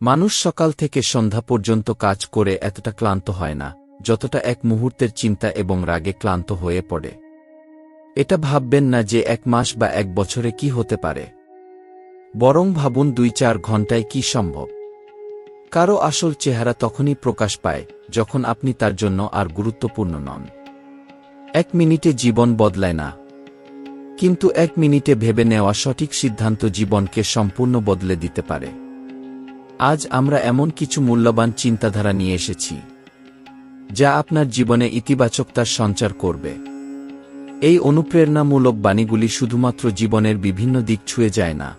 মানুষ সকাল থেকে সন্ধ্যা পর্যন্ত কাজ করে এতটা ক্লান্ত হয় না, যতটা এক মুহূর্তের চিন্তা এবং রাগে ক্লান্ত হয়ে পড়ে। এটা ভাববেন না যে এক মাস বা এক বছরে কি হতে পারে। বরং ভাবুন দুই চার ঘন্টায় কি সম্ভব। কারও আসল চেহারা তখনই প্রকাশ পায়, যখন আপনি তার জন্য আর গুরুত্বপূর্ণ নন। এক মিনিটে জীবন বদলায় না। কিন্তু এক মিনিটে ভেবে নেওয়া সঠিক সিদ্ধান্ত জীবনকে সম্পূর্ণ বদলে দিতে পারে। আজ আমরা এমন কিছু মূল্যবান চিন্তাধারা নিয়ে এসেছি, যা আপনার জীবনে ইতিবাচকতার সঞ্চার করবে। এই অনুপ্রেরণামূলক বাণীগুলি শুধুমাত্র জীবনের বিভিন্ন দিক ছুঁয়ে যায় না।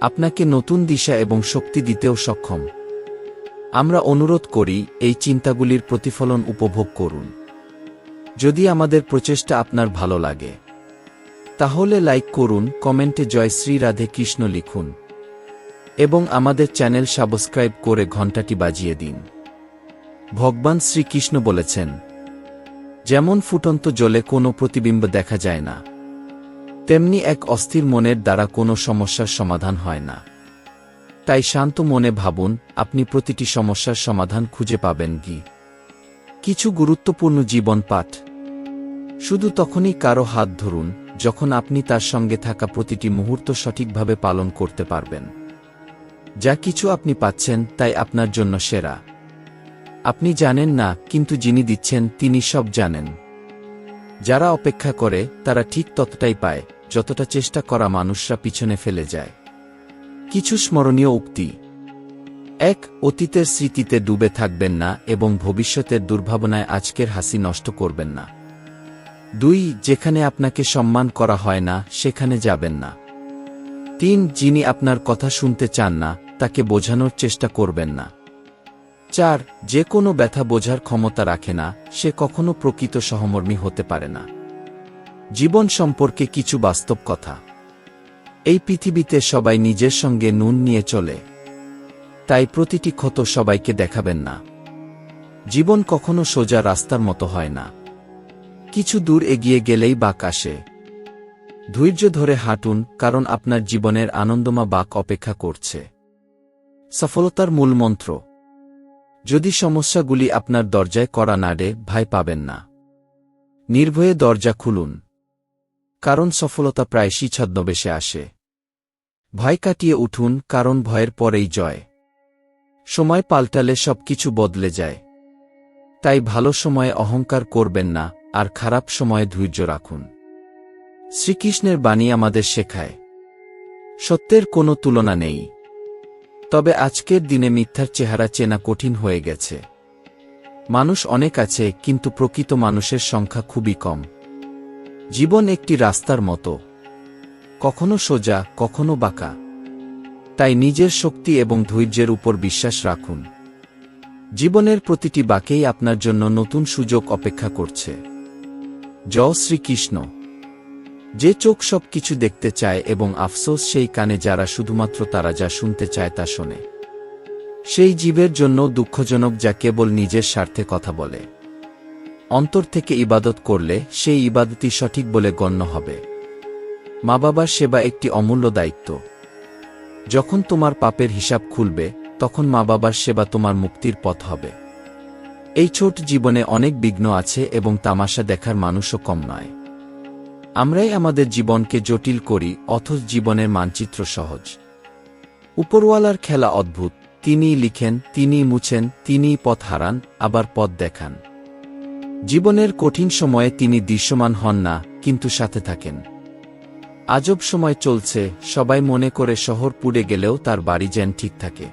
আপনাকে নতুন দিশা এবং শক্তি দিতেও সক্ষম। আমরা অনুরোধ করি, এই চিন্তাগুলির প্রতিফলন উপভোগ করুন। যদি আমাদের প্রচেষ্টা আপনার ভালো লাগে, তাহলে লাইক করুন, কমেন্টে জয় শ্রী রাধে কৃষ্ণ লিখুন। এবং আমাদের চ্যানেল সাবস্ক্রাইব করে ঘণ্টাটি বাজিয়ে দিন। ভগবান শ্রীকৃষ্ণ বলেছেন, যেমন ফুটন্ত জলে কোনো প্রতিবিম্ব দেখা যায় না, তেমনি এক অস্থির মনের দ্বারা কোনো সমস্যার সমাধান হয় না। তাই শান্ত মনে ভাবুন, আপনি প্রতিটি সমস্যার সমাধান খুঁজে পাবেন কি? কিছু গুরুত্বপূর্ণ জীবন পাঠ। শুধু তখনই কারও হাত ধরুন, যখন আপনি তার সঙ্গে থাকা প্রতিটি মুহূর্ত সঠিকভাবে পালন করতে পারবেন। যা কিছু আপনি পাচ্ছেন তাই আপনার জন্য সেরা। আপনি জানেন না, কিন্তু যিনি দিচ্ছেন, তিনি সব জানেন। যারা অপেক্ষা করে, তারা ঠিক ততটাই পায়, যতটা চেষ্টা করা মানুষরা পিছনে ফেলে যায়। কিছু স্মরণীয় উক্তি। এক, অতীতের স্মৃতিতে ডুবে থাকবেন না এবং ভবিষ্যতের দুর্ভাবনায় আজকের হাসি নষ্ট করবেন না। দুই, যেখানে আপনাকে সম্মান করা হয় না, সেখানে যাবেন না। তিন যিনি আপনার কথা শুনতে চান না, তাকে বোঝানোর চেষ্টা করবেন না। চার, যে কোনো ব্যথা বোঝার ক্ষমতা রাখে না, সে কখনো প্রকৃত সহমর্মী হতে পারে না। জীবন সম্পর্কে কিছু বাস্তব কথা। এই পৃথিবীতে সবাই নিজের সঙ্গে নুন নিয়ে চলে। তাই প্রতিটি ক্ষত সবাইকে দেখাবেন না। জীবন কখনো সোজা রাস্তার মতো হয় না। কিছু দূর এগিয়ে গেলেই বাক আসে। ধৈর্য ধরে হাঁটুন, কারণ আপনার জীবনের আনন্দমা বাক অপেক্ষা করছে। সফলতার মূল মন্ত্র। যদি সমস্যাগুলি আপনার দরজায় করা নাড়ে ভাই পাবেন না। নির্ভয়ে দরজা খুলুন। কারণ সফলতা প্রায়শই ছদ্মবেশে আসে। ভয় কাটিয়ে উঠুন, কারণ ভয়ের পরেই জয়। সময় পাল্টালে সবকিছু বদলে যায়। তাই ভালো সময়ে অহংকার করবেন না, আর খারাপ সময়ে ধৈর্য রাখুন। শ্রীকৃষ্ণের বাণী আমাদের শেখায়। সত্যের কোনো তুলনা নেই। তবে আজকের দিনে মিথ্যার চেহারা চেনা কঠিন হয়ে গেছে। মানুষ অনেক আছে, কিন্তু প্রকৃত মানুষের সংখ্যা খুবই কম। জীবন একটি রাস্তার মতো। কখনো সোজা, কখনো বাঁকা। তাই নিজের শক্তি এবং ধৈর্যের উপর বিশ্বাস রাখুন। জীবনের প্রতিটি বাঁকেই আপনার জন্য নতুন সুযোগ অপেক্ষা করছে। জয় শ্রীকৃষ্ণ। যে চোখ সব কিছু দেখতে চায় এবং আফসোস সেই কানে যারা শুধুমাত্র তারা যা শুনতে চায় তা শোনে। সেই জীবের জন্য দুঃখজনক যা কেবল নিজের স্বার্থে কথা বলে। অন্তর থেকে ইবাদত করলে সেই ইবাদতই সঠিক বলে গণ্য হবে। মা বাবার সেবা একটি অমূল্য দায়িত্ব। যখন তোমার পাপের হিসাব খুলবে, তখন মা বাবার সেবা তোমার মুক্তির পথ হবে। এই ছোট জীবনে অনেক বিঘ্ন আছে এবং তামাশা দেখার মানুষও কম নয়। আমরাই আমাদের জীবনকে জটিল করি, অথচ জীবনের মানচিত্র সহজ। উপরওয়ালার খেলা অদ্ভুত তিনি লিখেন তিনি মুছেন, তিনিই পথ হারান, আবার পথ দেখান। জীবনের কঠিন সময়ে তিনি দৃশ্যমান হন না, কিন্তু সাথে থাকেন। আজব সময় চলছে, সবাই মনে করে শহর পুড়ে গেলেও তার বাড়ি যেন ঠিক থাকে।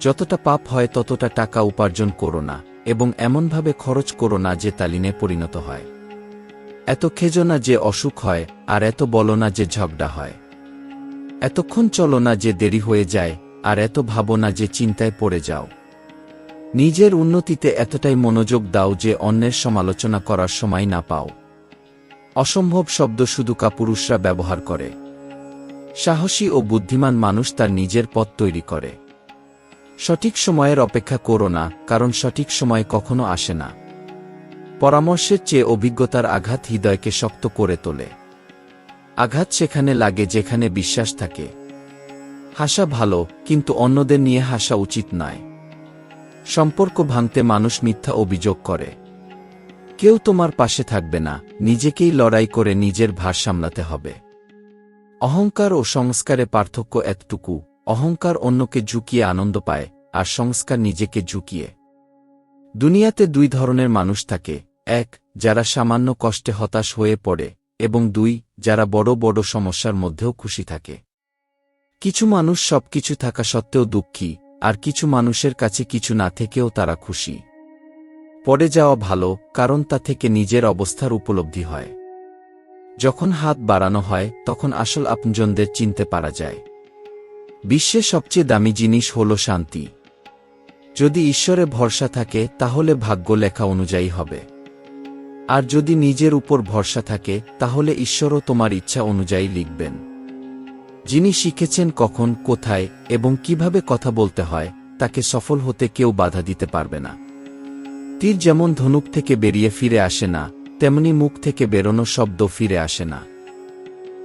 যতটা পাপ হয় ততটা টাকা উপার্জন করো না, এবং এমনভাবে খরচ করো না যে তালিনে পরিণত হয়। এত খেজো না যে অসুখ হয়, আর এত বলো না যে ঝগড়া হয়। এতক্ষণ চলো না যে দেরি হয়ে যায়, আর এত ভাবো না যে চিন্তায় পড়ে যাও। নিজের উন্নতিতে এতটাই মনোযোগ দাও যে অন্যের সমালোচনা করার সময় না পাও। অসম্ভব শব্দ শুধু কাপুরুষরা ব্যবহার করে। সাহসী ও বুদ্ধিমান মানুষ তার নিজের পথ তৈরি করে। সঠিক সময়ের অপেক্ষা করো না, কারণ সঠিক সময় কখনো আসে না। পরামর্শের চেয়ে অভিজ্ঞতার আঘাত হৃদয়কে শক্ত করে তোলে। আঘাত সেখানে লাগে যেখানে বিশ্বাস থাকে। হাসা ভালো, কিন্তু অন্যদের নিয়ে হাসা উচিত নয়। সম্পর্ক ভাঙতে মানুষ মিথ্যা অভিযোগ করে। কেউ তোমার পাশে থাকবে না, নিজেকেই লড়াই করে নিজের ভার সামলাতে হবে। অহংকার ও সংস্কারে পার্থক্য এতটুকু, অহংকার অন্যকে ঝুঁকিয়ে আনন্দ পায়, আর সংস্কার নিজেকে ঝুঁকিয়ে। দুনিয়াতে দুই ধরনের মানুষ থাকে, এক, যারা সামান্য কষ্টে হতাশ হয়ে পড়ে, এবং দুই, যারা বড় বড় সমস্যার মধ্যেও খুশি থাকে। কিছু মানুষ সবকিছু থাকা সত্ত্বেও দুঃখী, আর কিছু মানুষের কাছে কিছু না থেকেও তারা খুশি। পড়ে যাওয়া ভালো, কারণ তা থেকে নিজের অবস্থার উপলব্ধি হয়। যখন হাত বাড়ানো হয়, তখন আসল আপনজনদের চিনতে পারা যায়। বিশ্বের সবচেয়ে দামি জিনিস হল শান্তি। যদি ঈশ্বরে ভরসা থাকে, তাহলে ভাগ্য লেখা অনুযায়ী হবে। আর যদি নিজের উপর ভরসা থাকে, তাহলে ঈশ্বরও তোমার ইচ্ছা অনুযায়ী লিখবেন। যিনি শিখেছেন কখন, কোথায়, এবং কীভাবে কথা বলতে হয়, তাকে সফল হতে কেউ বাধা দিতে পারবে না। তীর যেমন ধনুক থেকে বেরিয়ে ফিরে আসে না, তেমনি মুখ থেকে বেরোনো শব্দ ফিরে আসে না।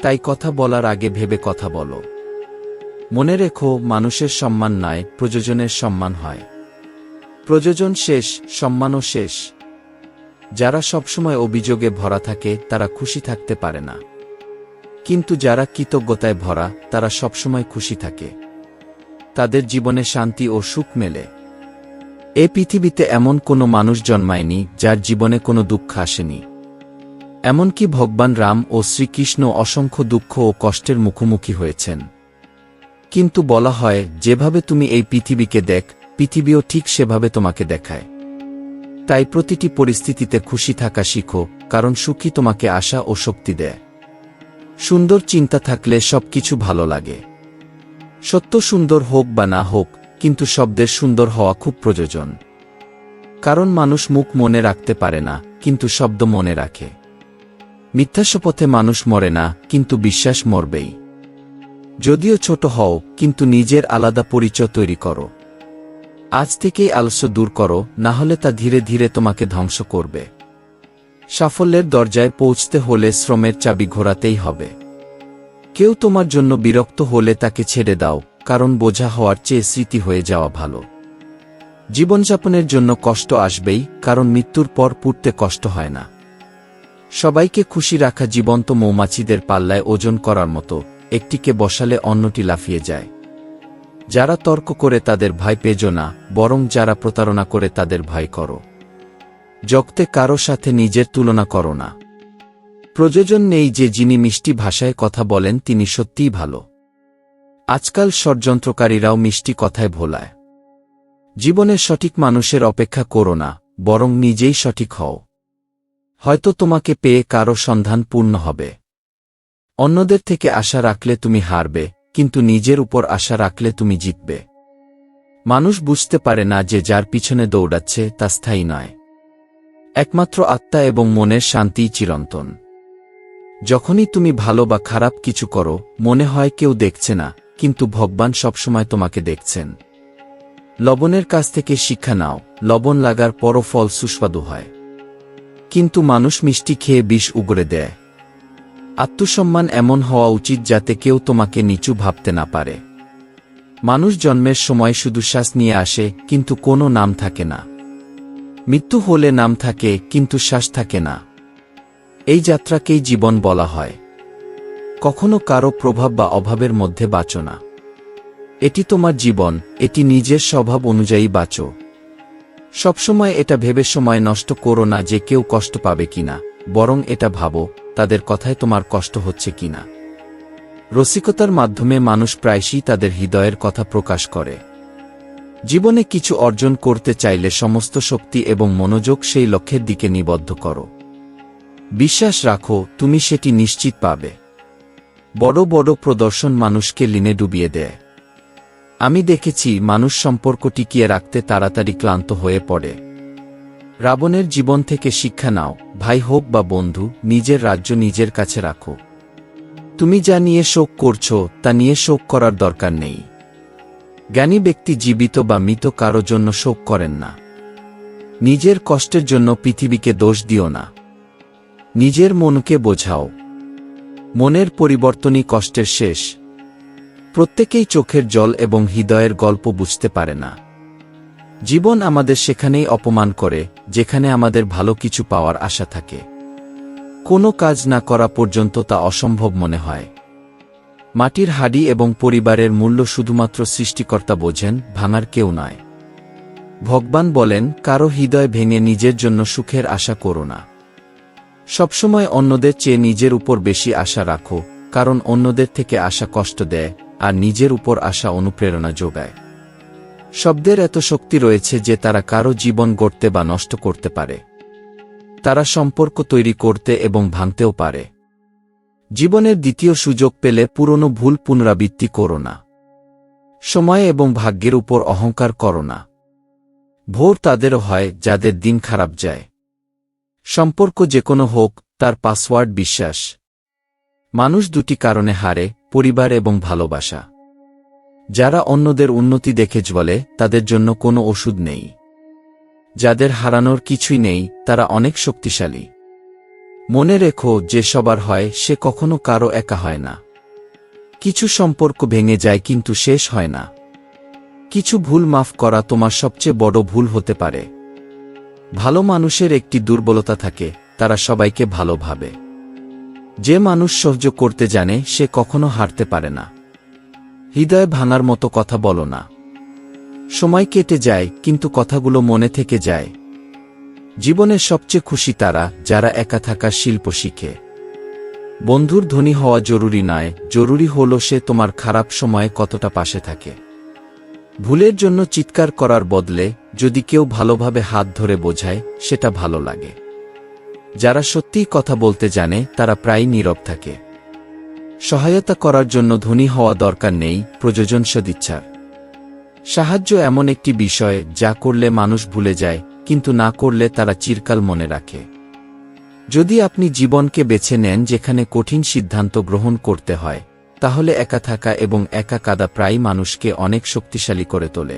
তাই কথা বলার আগে ভেবে কথা বলো। মনে রেখো, মানুষের সম্মান নয় প্রযোজনের সম্মান হয়। প্রযোজন শেষ, সম্মানও শেষ। যারা সবসময় অভিযোগে ভরা থাকে, তারা খুশি থাকতে পারে না। কিন্তু যারা কৃতজ্ঞতায় ভরা, তারা সবসময় খুশি থাকে। তাদের জীবনে শান্তি ও সুখ মেলে। এ পৃথিবীতে এমন কোনো মানুষ জন্মায়নি, যার জীবনে কোনো দুঃখ আসেনি। এমনকি ভগবান রাম ও শ্রীকৃষ্ণ অসংখ্য দুঃখ ও কষ্টের মুখোমুখি হয়েছেন। কিন্তু বলা হয়, যেভাবে তুমি এই পৃথিবীকে দেখ পৃথিবীও ঠিক সেভাবে তোমাকে দেখায়। তাই প্রতিটি পরিস্থিতিতে খুশি থাকা শিখো, কারণ সুখী তোমাকে আশা ও শক্তি দেয়। সুন্দর চিন্তা থাকলে সবকিছু ভালো লাগে। সত্য সুন্দর হোক বা না হোক, কিন্তু শব্দের সুন্দর হওয়া খুব প্রয়োজন। কারণ মানুষ মুখ মনে রাখতে পারে না, কিন্তু শব্দ মনে রাখে। মিথ্যা শপথে মানুষ মরে না, কিন্তু বিশ্বাস মরবেই। যদিও ছোট হও, কিন্তু নিজের আলাদা পরিচয় তৈরি করো। আজ থেকেই আলস্য দূর করো, না হলে তা ধীরে ধীরে তোমাকে ধ্বংস করবে। সাফল্যের দরজায় পৌঁছতে হলে শ্রমের চাবি ঘোরাতেই হবে। কেউ তোমার জন্য বিরক্ত হলে তাকে ছেড়ে দাও, কারণ বোঝা হওয়ার চেয়ে স্মৃতি হয়ে যাওয়া ভালো। জীবনযাপনের জন্য কষ্ট আসবেই, কারণ মৃত্যুর পর পুড়তে কষ্ট হয় না। সবাইকে খুশি রাখা জীবন্ত মৌমাছিদের পাল্লায় ওজন করার মতো, একটিকে বসালে অন্যটি লাফিয়ে যায়। যারা তর্ক করে তাদের ভয় পেজো না, বরং যারা প্রতারণা করে তাদের ভয় করো। জগতে কারও সাথে নিজের তুলনা করো না। প্রয়োজন নেই যে যিনি মিষ্টি ভাষায় কথা বলেন তিনি সত্যিই ভালো। আজকাল ষড়যন্ত্রকারীরাও মিষ্টি কথায় ভোলায়। জীবনের সঠিক মানুষের অপেক্ষা করো না, বরং নিজেই সঠিক হও। হয়তো তোমাকে পেয়ে কারও সন্ধান পূর্ণ হবে। অন্যদের থেকে আশা রাখলে তুমি হারবে কিন্তু নিজের উপর আশা রাখলে তুমি জিতবে। মানুষ বুঝতে পারে না যে যার পিছনে দৌড়াচ্ছে তা স্থায়ী নয়। একমাত্র আত্মা এবং মনের শান্তিই চিরন্তন। যখনই তুমি ভালো বা খারাপ কিছু করো, মনে হয় কেউ দেখছে না, কিন্তু ভগবান সবসময় তোমাকে দেখছেন। লবণের কাছ থেকে শিক্ষা নাও, লবণ লাগার পরও ফল সুস্বাদু হয়। কিন্তু মানুষ মিষ্টি খেয়ে বিষ উগড়ে দেয়। আত্মসম্মান এমন হওয়া উচিত যাতে কেউ তোমাকে নিচু ভাবতে না পারে। মানুষ জন্মের সময় শুধু শ্বাস নিয়ে আসে, কিন্তু কোনো নাম থাকে না। মৃত্যু হলে নাম থাকে, কিন্তু শ্বাস থাকে না। এই যাত্রাকেই জীবন বলা হয়। কখনো কারও প্রভাব বা অভাবের মধ্যে বাঁচো না। এটি তোমার জীবন, এটি নিজের স্বভাব অনুযায়ী বাঁচো। সবসময় এটা ভেবে সময় নষ্ট করো না যে কেউ কষ্ট পাবে কিনা। বরং এটা ভাবো, তাদের কথায় তোমার কষ্ট হচ্ছে কিনা। রসিকতার মাধ্যমে মানুষ প্রায়শই তাদের হৃদয়ের কথা প্রকাশ করে। জীবনে কিছু অর্জন করতে চাইলে সমস্ত শক্তি এবং মনোযোগ সেই লক্ষ্যের দিকে নিবদ্ধ করো। বিশ্বাস রাখো, তুমি সেটি নিশ্চিত পাবে। বড় বড় প্রদর্শন মানুষকে লিনে ডুবিয়ে দেয়। আমি দেখেছি, মানুষ সম্পর্ক টিকিয়ে রাখতে তাড়াতাড়ি ক্লান্ত হয়ে পড়ে। রাবণের জীবন থেকে শিক্ষা নাও, ভাই হোক বা বন্ধু, নিজের রাজ্য নিজের কাছে রাখো। তুমি যা নিয়ে শোক করছ, তা নিয়ে শোক করার দরকার নেই। জ্ঞানী ব্যক্তি জীবিত বা মৃত কারও জন্য শোক করেন না। নিজের কষ্টের জন্য পৃথিবীকে দোষ দিও না। নিজের মনকে বোঝাও। মনের পরিবর্তনই কষ্টের শেষ। প্রত্যেকেই চোখের জল এবং হৃদয়ের গল্প বুঝতে পারে না। জীবন আমাদের সেখানেই অপমান করে যেখানে আমাদের ভালো কিছু পাওয়ার আশা থাকে। কোনো কাজ না করা পর্যন্ত তা অসম্ভব মনে হয়। মাটির হাড়ি এবং পরিবারের মূল্য শুধুমাত্র সৃষ্টিকর্তা বোঝেন, ভাঙার কেউ নয়। ভগবান বলেন, কারও হৃদয় ভেঙে নিজের জন্য সুখের আশা করো না। সবসময় অন্যদের চেয়ে নিজের উপর বেশি আশা রাখো, কারণ অন্যদের থেকে আশা কষ্ট দেয়, আর নিজের উপর আশা অনুপ্রেরণা যোগায়। শব্দের এত শক্তি রয়েছে যে তারা কারও জীবন গড়তে বা নষ্ট করতে পারে। তারা সম্পর্ক তৈরি করতে এবং ভাঙতেও পারে। জীবনের দ্বিতীয় সুযোগ পেলে পুরনো ভুল পুনরাবৃত্তি করো না। সময় এবং ভাগ্যের উপর অহংকার করো না। ভোর তাদেরও হয় যাদের দিন খারাপ যায়। সম্পর্ক যে কোনো হোক, তার পাসওয়ার্ড বিশ্বাস। মানুষ দুটি কারণে হারে, পরিবার এবং ভালোবাসা। যারা অন্যদের উন্নতি দেখে বলে, তাদের জন্য কোনো ওষুধ নেই। যাদের হারানোর কিছুই নেই, তারা অনেক শক্তিশালী। মনে রেখো, যে সবার হয়, সে কখনো কারও একা হয় না। কিছু সম্পর্ক ভেঙে যায়, কিন্তু শেষ হয় না। কিছু ভুল মাফ করা তোমার সবচেয়ে বড় ভুল হতে পারে। ভালো মানুষের একটি দুর্বলতা থাকে, তারা সবাইকে ভালোভাবে যে মানুষ সহ্য করতে জানে, সে কখনো হারতে পারে না। হৃদয় ভাঙার মতো কথা বলো না। সময় কেটে যায়, কিন্তু কথাগুলো মনে থেকে যায়। জীবনের সবচেয়ে খুশি তারা, যারা একা থাকা শিল্প শিখে। বন্ধুর ধনী হওয়া জরুরি নয়, জরুরি হল সে তোমার খারাপ সময়ে কতটা পাশে থাকে। ভুলের জন্য চিৎকার করার বদলে, যদি কেউ ভালোভাবে হাত ধরে বোঝায়, সেটা ভালো লাগে। যারা সত্যিই কথা বলতে জানে, তারা প্রায় নীরব থাকে। সহায়তা করার জন্য ধনী হওয়া দরকার নেই, প্রযোজন সদিচ্ছার সাহায্য এমন একটি বিষয় যা করলে মানুষ ভুলে যায়, কিন্তু না করলে তারা চিরকাল মনে রাখে। যদি আপনি জীবনকে বেছে নেন যেখানে কঠিন সিদ্ধান্ত গ্রহণ করতে হয়, তাহলে একা থাকা এবং একা কাদা প্রায় মানুষকে অনেক শক্তিশালী করে তোলে।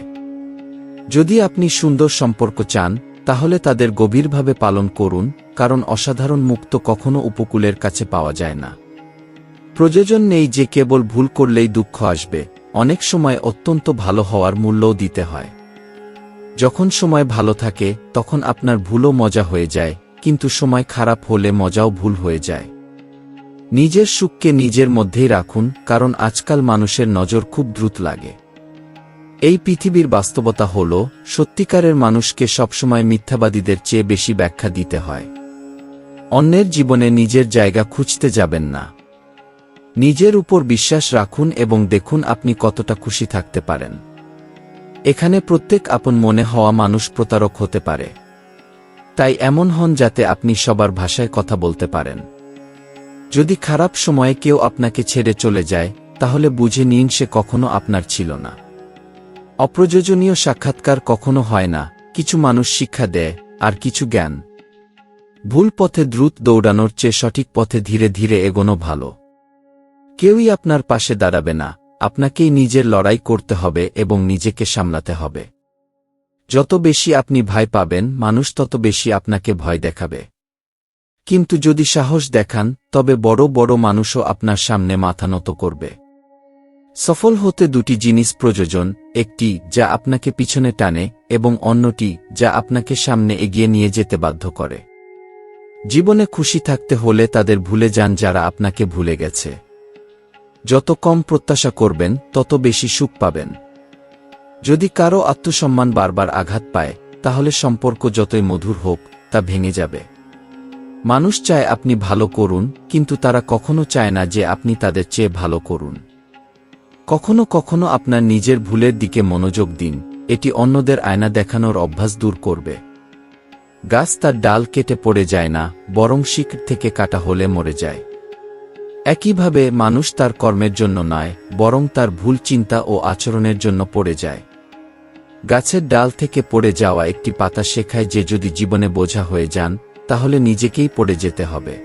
যদি আপনি সুন্দর সম্পর্ক চান, তাহলে তাদের গভীরভাবে পালন করুন, কারণ অসাধারণ মুক্ত কখনো উপকূলের কাছে পাওয়া যায় না। প্রয়োজন নেই যে কেবল ভুল করলেই দুঃখ আসবে, অনেক সময় অত্যন্ত ভালো হওয়ার মূল্যও দিতে হয়। যখন সময় ভালো থাকে, তখন আপনার ভুলও মজা হয়ে যায়, কিন্তু সময় খারাপ হলে মজাও ভুল হয়ে যায়। নিজের সুখকে নিজের মধ্যেই রাখুন, কারণ আজকাল মানুষের নজর খুব দ্রুত লাগে। এই পৃথিবীর বাস্তবতা হল, সত্যিকারের মানুষকে সবসময় মিথ্যাবাদীদের চেয়ে বেশি ব্যাখ্যা দিতে হয়। অন্যের জীবনে নিজের জায়গা খুঁজতে যাবেন না। নিজের উপর বিশ্বাস রাখুন এবং দেখুন আপনি কতটা খুশি থাকতে পারেন। এখানে প্রত্যেক আপন মনে হওয়া মানুষ প্রতারক হতে পারে। তাই এমন হন যাতে আপনি সবার ভাষায় কথা বলতে পারেন। যদি খারাপ সময়ে কেউ আপনাকে ছেড়ে চলে যায়, তাহলে বুঝে নিন সে কখনো আপনার ছিল না। অপ্রয়োজনীয় সাক্ষাৎকার কখনো হয় না, কিছু মানুষ শিক্ষা দেয়, আর কিছু জ্ঞান। ভুল পথে দ্রুত দৌড়ানোর চেয়ে সঠিক পথে ধীরে ধীরে এগোনো ভালো। কেউই আপনার পাশে দাঁড়াবে না, আপনাকেই নিজের লড়াই করতে হবে এবং নিজেকে সামলাতে হবে। যত বেশি আপনি ভয় পাবেন, মানুষ তত বেশি আপনাকে ভয় দেখাবে। কিন্তু যদি সাহস দেখান, তবে বড় বড় মানুষও আপনার সামনে মাথা নত করবে। সফল হতে দুটি জিনিস প্রয়োজন, একটি যা আপনাকে পিছনে টানে এবং অন্যটি যা আপনাকে সামনে এগিয়ে নিয়ে যেতে বাধ্য করে। জীবনে খুশি থাকতে হলে তাদের ভুলে যান যারা আপনাকে ভুলে গেছে। যত কম প্রত্যাশা করবেন, তত বেশি সুখ পাবেন। যদি কারও আত্মসম্মান বারবার আঘাত পায়, তাহলে সম্পর্ক যতই মধুর হোক, তা ভেঙে যাবে। মানুষ চায় আপনি ভালো করুন, কিন্তু তারা কখনো চায় না যে আপনি তাদের চেয়ে ভালো করুন। কখনো কখনো আপনার নিজের ভুলের দিকে মনোযোগ দিন, এটি অন্যদের আয়না দেখানোর অভ্যাস দূর করবে। গাছ তার ডাল কেটে পড়ে যায় না, বরং শিক থেকে কাটা হলে মরে যায়। একইভাবে মানুষ তার কর্মের জন্য নয়, বরং তার ভুল চিন্তা ও আচরণের জন্য পড়ে যায়। গাছের ডাল থেকে পড়ে যাওয়া একটি পাতা শেখায় যে যদি জীবনে বোঝা হয়ে যান, তাহলে নিজেকেই পড়ে যেতে হবে।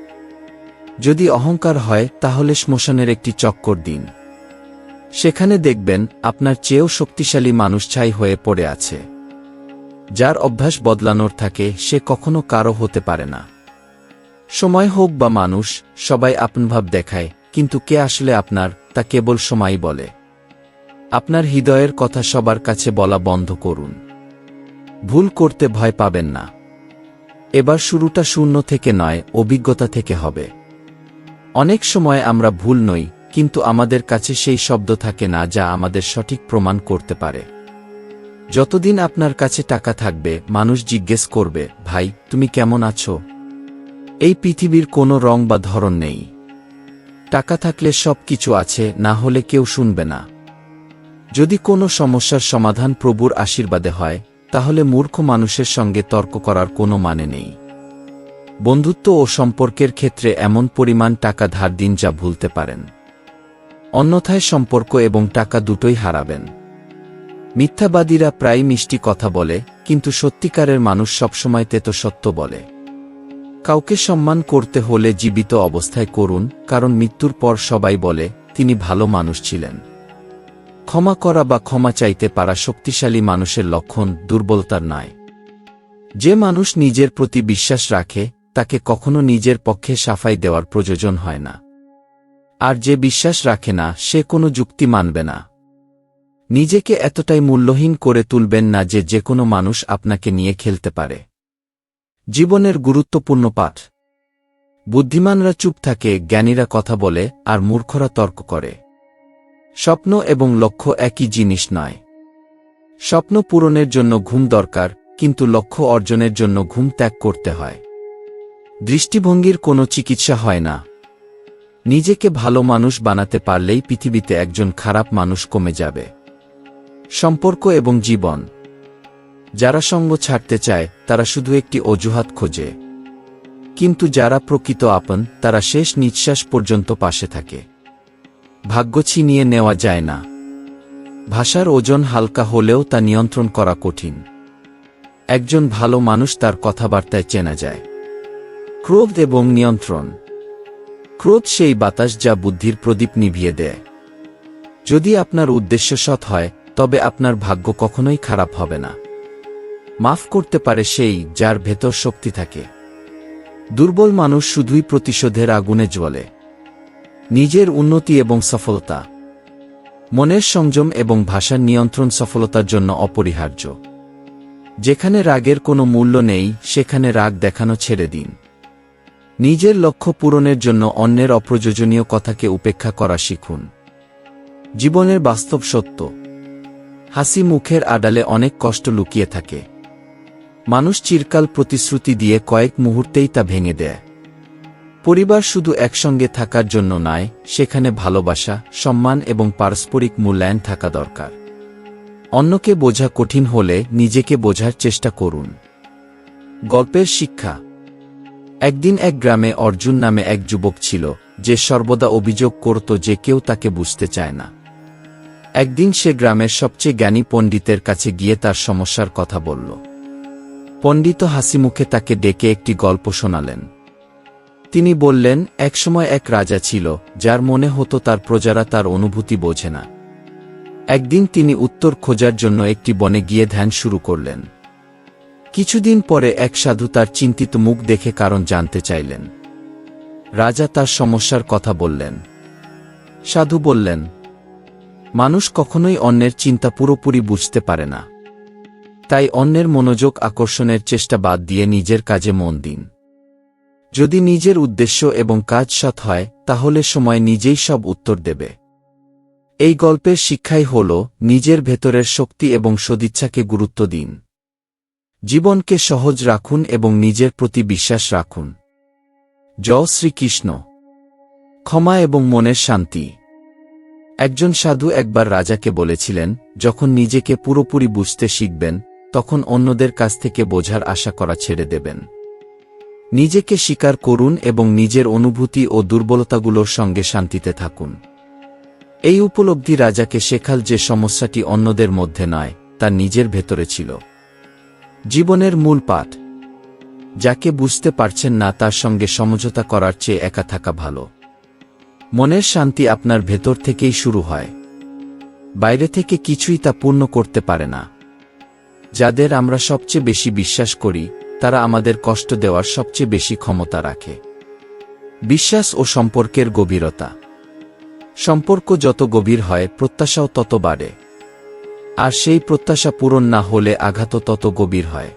যদি অহংকার হয়, তাহলে শ্মশানের একটি চক্কর দিন। সেখানে দেখবেন, আপনার চেয়েও শক্তিশালী মানুষ ছাই হয়ে পড়ে আছে। যার অভ্যাস বদলানোর থাকে, সে কখনো কারও হতে পারে না। সময় হোক বা মানুষ, সবাই আপনভাব দেখায়, কিন্তু কে আসলে আপনার, তা কেবল সময় বলে। আপনার হৃদয়ের কথা সবার কাছে বলা বন্ধ করুন। ভুল করতে ভয় পাবেন না। এবার শুরুটা শূন্য থেকে নয়, অভিজ্ঞতা থেকে হবে। অনেক সময় আমরা ভুল নই, কিন্তু আমাদের কাছে সেই শব্দ থাকে না যা আমাদের সঠিক প্রমাণ করতে পারে। যতদিন আপনার কাছে টাকা থাকবে, মানুষ জিজ্ঞেস করবে, ভাই, তুমি কেমন আছো? এই পৃথিবীর কোনো রং বা ধরন নেই। টাকা থাকলে সব কিছু আছে, না হলে কেউ শুনবে না। যদি কোনো সমস্যার সমাধান প্রভুর আশীর্বাদে হয়, তাহলে মূর্খ মানুষের সঙ্গে তর্ক করার কোনো মানে নেই। বন্ধুত্ব ও সম্পর্কের ক্ষেত্রে এমন পরিমাণ টাকা ধার দিন যা ভুলতে পারেন। অন্যথায় সম্পর্ক এবং টাকা দুটোই হারাবেন। মিথ্যাবাদীরা প্রায় মিষ্টি কথা বলে, কিন্তু সত্যিকারের মানুষ সবসময় তেতো সত্য বলে। কাউকে সম্মান করতে হলে জীবিত অবস্থায় করুন, কারণ মৃত্যুর পর সবাই বলে, তিনি ভালো মানুষ ছিলেন। ক্ষমা করা বা ক্ষমা চাইতে পারা শক্তিশালী মানুষের লক্ষণ দুর্বলতার নয় যে মানুষ নিজের প্রতি বিশ্বাস রাখে, তাকে কখনো নিজের পক্ষে সাফাই দেওয়ার প্রয়োজন হয় না। আর যে বিশ্বাস রাখে না, সে কোনো যুক্তি মানবে না। নিজেকে এতটাই মূল্যহীন করে তুলবেন না যে যে কোনো মানুষ আপনাকে নিয়ে খেলতে পারে। জীবনের গুরুত্বপূর্ণ পাঠ। বুদ্ধিমানরা চুপ থাকে, জ্ঞানীরা কথা বলে, আর মূর্খরা তর্ক করে। স্বপ্ন এবং লক্ষ্য একই জিনিস নয়। স্বপ্ন পূরণের জন্য ঘুম দরকার, কিন্তু লক্ষ্য অর্জনের জন্য ঘুম ত্যাগ করতে হয়। দৃষ্টিভঙ্গির কোনো চিকিৎসা হয় না। নিজেকে ভালো মানুষ বানাতে পারলেই পৃথিবীতে একজন খারাপ মানুষ কমে যাবে। সম্পর্ক এবং জীবন। যারা সঙ্গ ছাড়তে চায়, তারা শুধু একটি অজুহাত খোঁজে। কিন্তু যারা প্রকৃত আপন, তারা শেষ নিঃশ্বাস পর্যন্ত পাশে থাকে। ভাগ্য ছিনিয়ে নেওয়া যায় না। ভাষার ওজন হালকা হলেও তা নিয়ন্ত্রণ করা কঠিন। একজন ভালো মানুষ তার কথাবার্তায় চেনা যায়। ক্রোধ এবং নিয়ন্ত্রণ। ক্রোধ সেই বাতাস যা বুদ্ধির প্রদীপ নিভিয়ে দেয়। যদি আপনার উদ্দেশ্য সৎ হয়, তবে আপনার ভাগ্য কখনোই খারাপ হবে না। মাফ করতে পারে সেই যার ভেতর শক্তি থাকে। দুর্বল মানুষ শুধুই প্রতিশোধের আগুনে জ্বলে। নিজের উন্নতি এবং সফলতা। মনের সংযম এবং ভাষার নিয়ন্ত্রণ সফলতার জন্য অপরিহার্য। যেখানে রাগের কোনো মূল্য নেই, সেখানে রাগ দেখানো ছেড়ে দিন। নিজের লক্ষ্য পূরণের জন্য অন্যের অপ্রয়োজনীয় কথাকে উপেক্ষা করা শিখুন। জীবনের বাস্তব সত্য। হাসি মুখের আড়ালে অনেক কষ্ট লুকিয়ে থাকে। মানুষ চিরকাল প্রতিশ্রুতি দিয়ে কয়েক মুহূর্তেই তা ভেঙে দেয়। পরিবার শুধু একসঙ্গে থাকার জন্য নয়, সেখানে ভালোবাসা, সম্মান এবং পারস্পরিক মূল্যায়ন থাকা দরকার। অন্যকে বোঝা কঠিন হলে নিজেকে বোঝার চেষ্টা করুন। গল্পের শিক্ষা। একদিন এক গ্রামে অর্জুন নামে এক যুবক ছিল, যে সর্বদা অভিযোগ করত যে কেউ তাকে বুঝতে চায় না। একদিন সে গ্রামের সবচেয়ে জ্ঞানী পণ্ডিতের কাছে গিয়ে তার সমস্যার কথা বলল। পণ্ডিত হাসিমুখে তাকে ডেকে একটি গল্প শোনালেন। তিনি বললেন, একসময় এক রাজা ছিল, যার মনে হতো তার প্রজারা তার অনুভূতি বোঝে না। একদিন তিনি উত্তর খোঁজার জন্য একটি বনে গিয়ে ধ্যান শুরু করলেন। কিছুদিন পরে এক সাধু তার চিন্তিত মুখ দেখে কারণ জানতে চাইলেন। রাজা তার সমস্যার কথা বললেন। সাধু বললেন, মানুষ কখনোই অন্যের চিন্তা পুরোপুরি বুঝতে পারে না। তাই অন্যের মনোযোগ আকর্ষণের চেষ্টা বাদ দিয়ে নিজের কাজে মন দিন। যদি নিজের উদ্দেশ্য এবং কাজ সৎ হয়, তাহলে সময় নিজেই সব উত্তর দেবে। এই গল্পের শিক্ষাই হল, নিজের ভেতরের শক্তি এবং সদিচ্ছাকে গুরুত্ব দিন। জীবনকে সহজ রাখুন এবং নিজের প্রতি বিশ্বাস রাখুন। জ শ্রীকৃষ্ণ। ক্ষমা এবং মনের শান্তি। একজন সাধু একবার রাজাকে বলেছিলেন, যখন নিজেকে পুরোপুরি বুঝতে শিখবেন তখন অন্যদের কাছ থেকে বোঝার আশা করা ছেড়ে দেবেন। নিজেকে স্বীকার করুন এবং নিজের অনুভূতি ও দুর্বলতাগুলোর সঙ্গে শান্তিতে থাকুন। এই উপলব্ধি রাজাকে শেখাল যে সমস্যাটি অন্যদের মধ্যে নয়, তা নিজের ভেতরে ছিল। জীবনের মূল পাঠ। যাকে বুঝতে পারছেন না, তার সঙ্গে সমঝোতা করার চেয়ে একা থাকা ভালো। মনের শান্তি আপনার ভেতর থেকেই শুরু হয়। বাইরে থেকে কিছুই তা পূর্ণ করতে পারে না। যাদের আমরা সবচেয়ে বেশি বিশ্বাস করি, তারা আমাদের কষ্ট দেওয়ার সবচেয়ে বেশি ক্ষমতা রাখে। বিশ্বাস ও সম্পর্কের গভীরতা। সম্পর্ক যত গভীর হয়, প্রত্যাশাও তত বাড়ে। আর সেই প্রত্যাশা পূরণ না হলে আঘাতও তত গভীর হয়।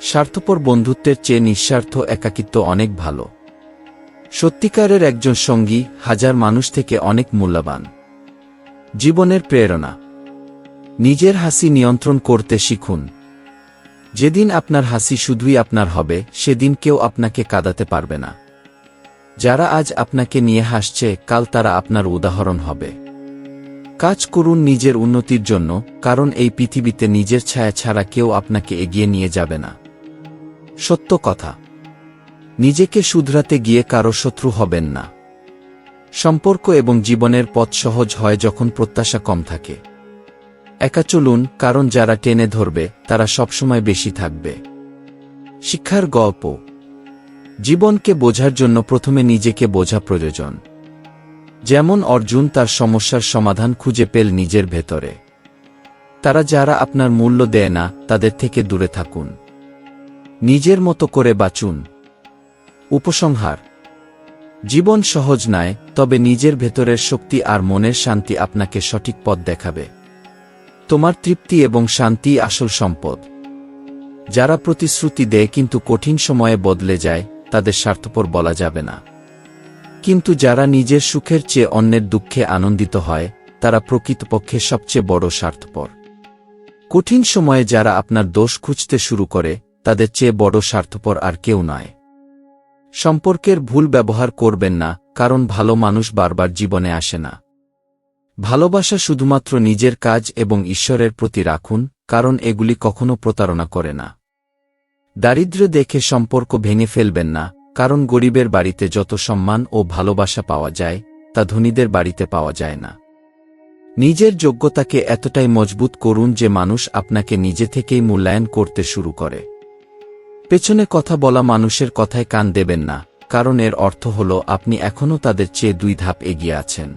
স্বার্থপর বন্ধুত্বের চেয়ে নিঃস্বার্থ একাকিত্ব অনেক ভালো। সত্যিকারের একজন সঙ্গী হাজার মানুষ থেকে অনেক মূল্যবান। জীবনের প্রেরণা। নিজের হাসি নিয়ন্ত্রণ করতে শিখুন। যেদিন আপনার হাসি শুধুই আপনার হবে, সেদিন কেউ আপনাকে কাঁদাতে পারবে না। যারা আজ আপনাকে নিয়ে হাসছে, কাল তারা আপনার উদাহরণ হবে। কাজ করুন নিজের উন্নতির জন্য, কারণ এই পৃথিবীতে নিজের ছায়া ছাড়া কেউ আপনাকে এগিয়ে নিয়ে যাবে না। সত্য কথা। নিজেকে শুধরাতে গিয়ে কারও শত্রু হবেন না। সম্পর্ক এবং জীবনের পথ সহজ হয় যখন প্রত্যাশা কম থাকে। একা চলুন, কারণ যারা টেনে ধরবে, তারা সবসময় বেশি থাকবে। শিক্ষার গল্প। জীবনকে বোঝার জন্য প্রথমে নিজেকে বোঝা প্রয়োজন। যেমন অর্জুন তার সমস্যার সমাধান খুঁজে পেল নিজের ভেতরে। তারা যারা আপনার মূল্য দেয় না, তাদের থেকে দূরে থাকুন। নিজের মতো করে বাঁচুন। উপসংহার। জীবন সহজ নয়, তবে নিজের ভেতরের শক্তি আর মনের শান্তি আপনাকে সঠিক পথ দেখাবে। তোমার তৃপ্তি এবং শান্তি আসল সম্পদ। যারা প্রতিশ্রুতি দেয় কিন্তু কঠিন সময়ে বদলে যায়, তাদের স্বার্থপর বলা যাবে না। কিন্তু যারা নিজের সুখের চেয়ে অন্যের দুঃখে আনন্দিত হয়, তারা প্রকৃতপক্ষে সবচেয়ে বড় স্বার্থপর। কঠিন সময়ে যারা আপনার দোষ খুঁজতে শুরু করে, তাদের চেয়ে বড় স্বার্থপর আর কেউ নয়। সম্পর্কের ভুল ব্যবহার করবেন না, কারণ ভালো মানুষ বারবার জীবনে আসে না। ভালোবাসা শুধুমাত্র নিজের কাজ এবং ঈশ্বরের প্রতি রাখুন, কারণ এগুলি কখনো প্রতারণা করে না। দারিদ্র্য দেখে সম্পর্ক ভেঙে ফেলবেন না, কারণ গরিবের বাড়িতে যত সম্মান ও ভালোবাসা পাওয়া যায়, তা ধনীদের বাড়িতে পাওয়া যায় না। নিজের যোগ্যতাকে এতটাই মজবুত করুন যে মানুষ আপনাকে নিজে থেকেই মূল্যায়ন করতে শুরু করে। পেছনে কথা বলা মানুষের কথায় কান দেবেন না, কারণ এর অর্থ হল আপনি এখনও তাদের চেয়ে দুই ধাপ এগিয়ে আছেন।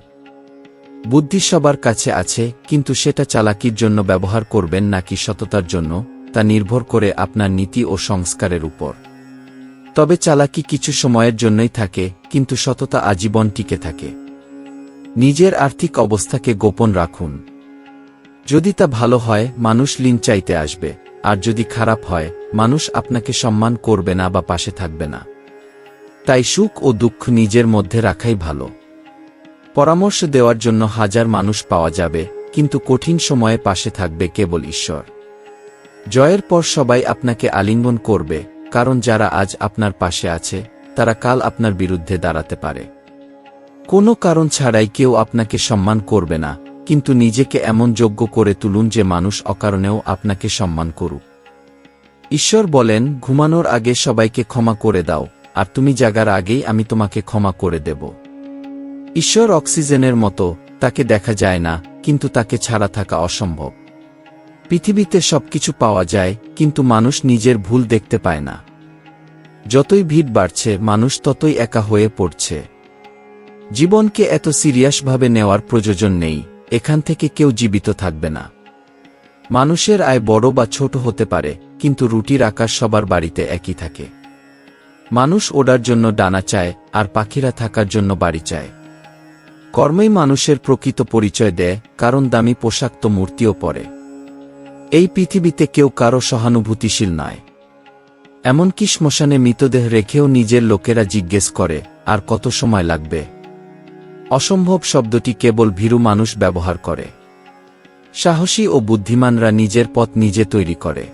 বুদ্ধি সবার কাছে আছে, কিন্তু সেটা চালাকির জন্য ব্যবহার করবেন নাকি সততার জন্য, তা নির্ভর করে আপনার নীতি ও সংস্কারের উপর। তবে চালাকি কিছু সময়ের জন্যই থাকে, কিন্তু সততা আজীবন টিকে থাকে। নিজের আর্থিক অবস্থাকে গোপন রাখুন। যদি তা ভালো হয়, মানুষ লিন চাইতে আসবে, আর যদি খারাপ হয়, মানুষ আপনাকে সম্মান করবে না বা পাশে থাকবে না। তাই সুখ ও দুঃখ নিজের মধ্যে রাখাই ভালো। পরামর্শ দেওয়ার জন্য হাজার মানুষ পাওয়া যাবে, কিন্তু কঠিন সময়ে পাশে থাকবে কেবল ঈশ্বর। জয়ের পর সবাই আপনাকে আলিঙ্গন করবে, কারণ যারা আজ আপনার পাশে আছে, তারা কাল আপনার বিরুদ্ধে দাঁড়াতে পারে। কোনো কারণ ছাড়াই কেউ আপনাকে সম্মান করবে না, কিন্তু নিজেকে এমন যোগ্য করে তুলুন যে মানুষ অকারণেও আপনাকে সম্মান করুক। ঈশ্বর বলেন, ঘুমানোর আগে সবাইকে ক্ষমা করে দাও, আর তুমি জাগার আগেই আমি তোমাকে ক্ষমা করে দেব। ঈশ্বর অক্সিজেনের মতো, তাকে দেখা যায় না, কিন্তু তাকে ছাড়া থাকা অসম্ভব। পৃথিবীতে সবকিছু পাওয়া যায়, কিন্তু মানুষ নিজের ভুল দেখতে পায় না। যতই ভিড় বাড়ছে, মানুষ ততই একা হয়ে পড়ছে। জীবনকে এত সিরিয়াসভাবে নেওয়ার প্রয়োজন নেই, এখান থেকে কেউ জীবিত থাকবে না। মানুষের আয় বড় বা ছোট হতে পারে, কিন্তু রুটির আকার সবার বাড়িতে একই থাকে। মানুষ ওড়ার জন্য ডানা চায়, আর পাখিরা থাকার জন্য বাড়ি চায়। কর্মই মানুষের প্রকৃত পরিচয় দেয়, কারণ দামি পোশাক তো মূর্তিও পরে। এই পৃথিবীতে কেউ কারও সহানুভূতিশীল নয়। এমনকি শ্মশানে মৃতদেহ রেখেও নিজের লোকেরা জিজ্ঞেস করে, আর কত সময় লাগবে? অসম্ভব শব্দটি কেবল ভীরু মানুষ ব্যবহার করে। সাহসী ও বুদ্ধিমানরা নিজের পথ নিজে তৈরি করে।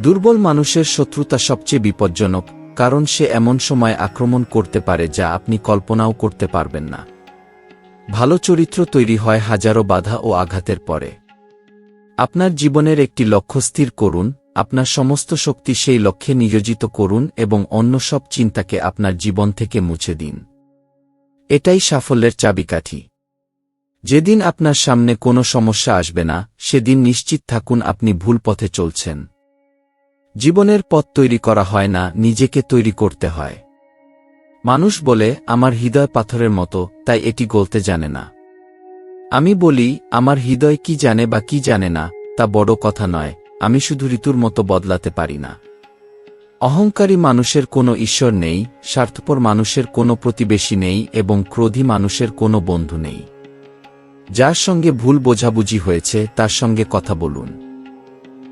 দুর্বল মানুষের শত্রুতা সবচেয়ে বিপজ্জনক, কারণ সে এমন সময় আক্রমণ করতে পারে যা আপনি কল্পনাও করতে পারবেন না। ভালো চরিত্র তৈরি হয় হাজারো বাধা ও আঘাতের পরে। আপনার জীবনের একটি লক্ষ্য স্থির করুন, আপনার সমস্ত শক্তি সেই লক্ষ্যে নিয়োজিত করুন এবং অন্য সব চিন্তাকে আপনার জীবন থেকে মুছে দিন। এটাই সাফল্যের চাবিকাঠি। যেদিন আপনার সামনে কোনো সমস্যা আসবে না, সেদিন নিশ্চিত থাকুন আপনি ভুল পথে চলছেন। জীবনের পথ তৈরি করা হয় না, নিজেকে তৈরি করতে হয়। মানুষ বলে, আমার হৃদয় পাথরের মতো, তাই এটি গলতে জানে না। আমি বলি, আমার হৃদয় কি জানে বা কি জানে না, তা বড় কথা নয়, আমি শুধু ঋতুর মতো বদলাতে পারি না। অহংকারী মানুষের কোনো ঈশ্বর নেই, স্বার্থপর মানুষের কোনো প্রতিবেশী নেই এবং ক্রোধী মানুষের কোনো বন্ধু নেই। যার সঙ্গে ভুল বোঝাবুঝি হয়েছে, তার সঙ্গে কথা বলুন।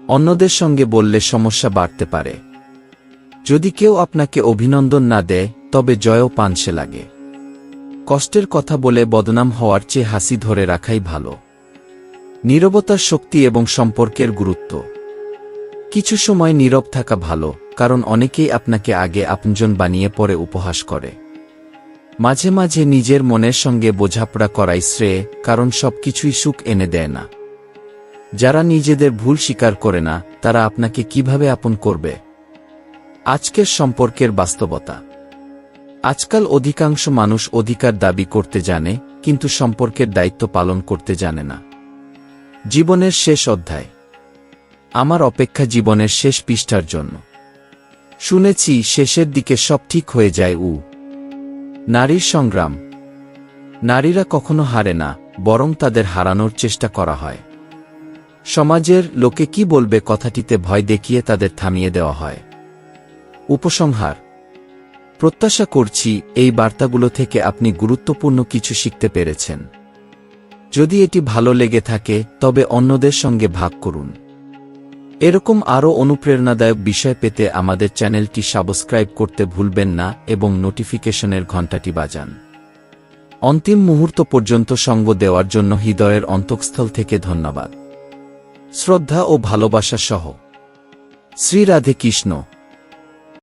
অন্যদের সঙ্গে বললে সমস্যা বাড়তে পারে। যদি কেউ আপনাকে অভিনন্দন না দেয় তবে জয়ও পানসে লাগে। কষ্টের কথা বলে বদনাম হওয়ার চেয়ে হাসি ধরে রাখাই ভালো। নীরবতার শক্তি এবং সম্পর্কের গুরুত্ব। কিছু সময় নীরব থাকা ভালো, কারণ অনেকেই আপনাকে আগে আপনজন বানিয়ে পরে উপহাস করে। মাঝে মাঝে নিজের মনের সঙ্গে বোঝাপড়া করাই শ্রেয়, কারণ সবকিছুই সুখ এনে দেয় না। যারা নিজেদের ভুল স্বীকার করে না, তারা আপনাকে কীভাবে আপন করবে? আজকের সম্পর্কের বাস্তবতা। আজকাল অধিকাংশ মানুষ অধিকার দাবি করতে জানে, কিন্তু সম্পর্কের দায়িত্ব পালন করতে জানে না। জীবনের শেষ অধ্যায়। আমার অপেক্ষা জীবনের শেষ পৃষ্ঠার জন্য। শুনেছি, শেষের দিকে সব ঠিক হয়ে যায়, উ। নারীর সংগ্রাম। নারীরা কখনো হারে না, বরং তাদের হারানোর চেষ্টা করা হয়। সমাজের লোকে কি বলবে কথাটিতে ভয় দেখিয়ে তাদের থামিয়ে দেওয়া হয়। উপসংহার। প্রত্যাশা করছি এই বার্তাগুলো থেকে আপনি গুরুত্বপূর্ণ কিছু শিখতে পেরেছেন। যদি এটি ভালো লেগে থাকে, তবে অন্যদের সঙ্গে ভাগ করুন। এরকম আরও অনুপ্রেরণাদায়ক বিষয় পেতে আমাদের চ্যানেলটি সাবস্ক্রাইব করতে ভুলবেন না এবং নোটিফিকেশনের ঘণ্টাটি বাজান। অন্তিম মুহূর্ত পর্যন্ত সঙ্গ দেওয়ার জন্য হৃদয়ের অন্তঃস্থল থেকে ধন্যবাদ। শ্রদ্ধা ও ভালোবাসা সহ। শ্রী রাধে কৃষ্ণ।